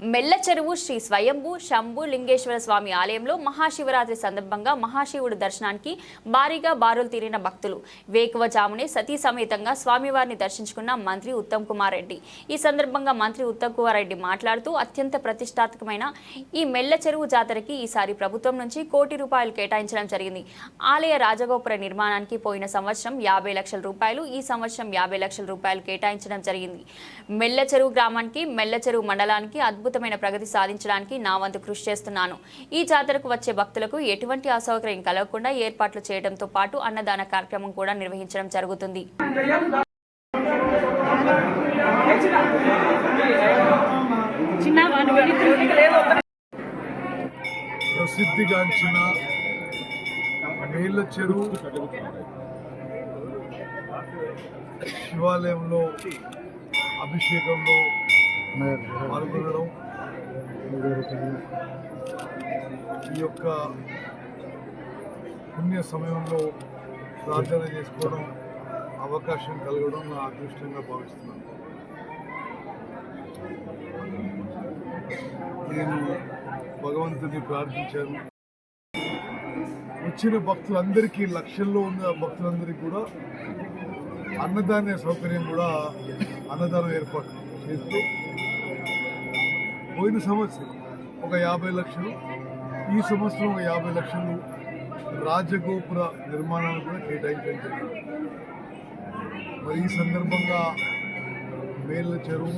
మెల్ల చెరువు శ్రీ స్వయంభూ శంభు లింగేశ్వర స్వామి ఆలయంలో మహాశివరాత్రి సందర్భంగా మహాశివుడు దర్శనానికి భారీగా బారులు తీరిన భక్తులు. వేకువజామునే సతీ సమేతంగా స్వామివారిని దర్శించుకున్న మంత్రి ఉత్తమ్ కుమార్ రెడ్డి. ఈ సందర్భంగా మంత్రి ఉత్తమ్ కుమార్ రెడ్డి మాట్లాడుతూ అత్యంత ప్రతిష్టాత్మకమైన ఈ మెల్ల చెరువు జాతరకి ఈసారి ప్రభుత్వం నుంచి కోటి రూపాయలు కేటాయించడం జరిగింది. ఆలయ రాజగోపుర నిర్మాణానికి పోయిన సంవత్సరం యాభై లక్షల రూపాయలు ఈ సంవత్సరం యాభై లక్షల రూపాయలు కేటాయించడం జరిగింది. మెల్ల చెరువు గ్రామానికి మెల్ల చెరువు మండలానికి అద్భుతమైన ప్రగతి సాధించడానికి నా వంతు కృషి చేస్తున్నాను. ఈ జాతరకు వచ్చే భక్తులకు ఎటువంటి అసౌకర్యం కలగకుండా ఏర్పాట్లు చేయడంతో పాటు అన్నదాన కార్యక్రమం కూడా నిర్వహించడం జరుగుతుంది. ప్రసిద్ధిగాంచిన నీళ్ళ చెరువు శివాలయంలో అభిషేకంలో పాల్గొనడం ఈ యొక్క పుణ్య సమయంలో ప్రార్థన చేసుకోవడం అవకాశం కలగడం నా అదృష్టంగా భావిస్తున్నాను. నేను భగవంతుని ప్రార్థించాను. వచ్చిన భక్తులందరికీ లక్షల్లో ఉన్న భక్తులందరికీ కూడా అన్నదాన సౌకర్యం కూడా అన్నదానం ఏర్పాటు చేస్తూ పోయిన సంవత్సరం ఒక యాభై లక్షలు. ఈ సంవత్సరం ఒక యాభై లక్షలు రాజగోపుర నిర్మాణాలు కూడా కేటాయించడం జరిగింది. మరి ఈ సందర్భంగా మేళ్ళ చెరువు